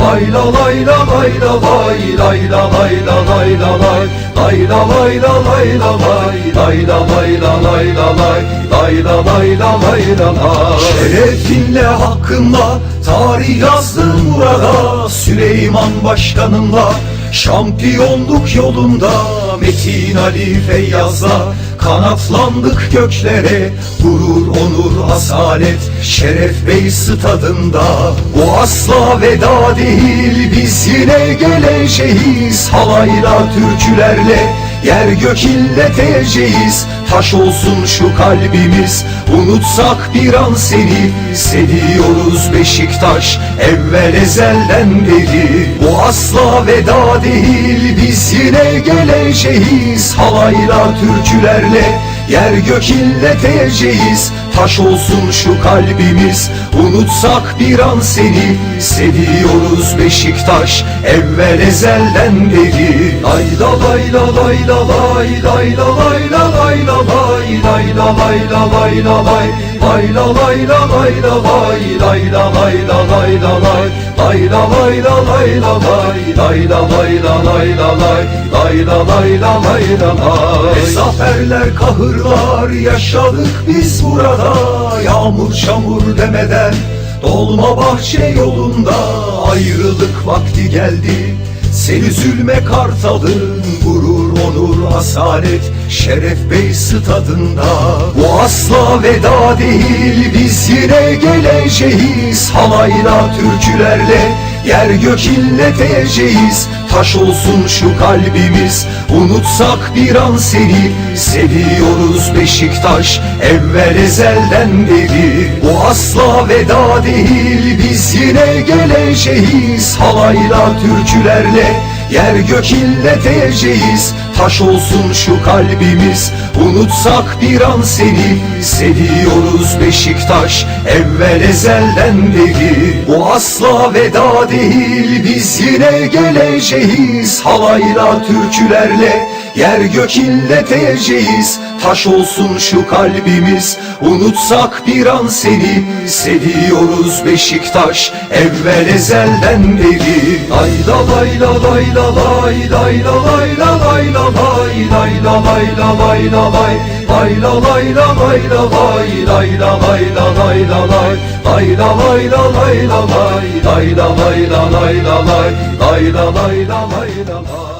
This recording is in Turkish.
lay la lay la lay la lay lay la lay. La lay la lay lay la lay la lay. La lay lay la lay. La lay la lay lay la lay la lay la lay Şerefinle hakkınla tarih yazdım burada. Süleyman Başkanımla şampiyonluk yolunda Metin Ali Feyyaz'la kanatlandık göklere. Gurur, onur, asalet, şeref bey stadında. Bu asla veda değil biz yine geleceğiz Halayla türkülerle yer gök illeteceğiz Taş olsun şu kalbimiz. Unutsak bir an seni Seviyoruz Beşiktaş. Evvel ezelden beri Bu asla veda değil. Biz yine geleceğiz Halayla türkülerle. Yer gök illeteceğiz Taş olsun şu kalbimiz unutsak bir an seni Seviyoruz Beşiktaş evvel ezelden beri Lay la lay la lay la lay lay la lay la lay la lay lay la lay la lay la lay lay la lay la lay la lay lay la lay la lay la lay lay la lay zaferler kahırlar yaşadık biz burada Yağmur çamur demeden Dolma bahçe yolunda ayrılık vakti geldi. Sen üzülme kartalın gurur onur asalet Şeref bey stadında. Bu asla veda değil biz yine geleceğiz Halayla türkülerle yer gök illeteceğiz Taş olsun şu kalbimiz. Unutsak bir an seni Seviyoruz Beşiktaş. Evvel ezelden beri Bu asla veda değil biz yine geleceğiz. Halayla türkülerle yer gök illeteceğiz Taş olsun şu kalbimiz. Unutsak bir an seni Seviyoruz Beşiktaş. Evvel ezelden beri Bu asla veda değil. Biz yine geleceğiz Halayla türkülerle. Yer gök illeteceğiz Taş olsun şu kalbimiz unutsak bir an seni Seviyoruz Beşiktaş evvel ezelden beri Lay la lay la lay la lay lay la lay la lay la lay lay la lay la lay la lay lay la lay la lay la lay lay la lay la lay la lay lay la lay la lay la lay lay la lay la lay la lay lay la lay la lay la lay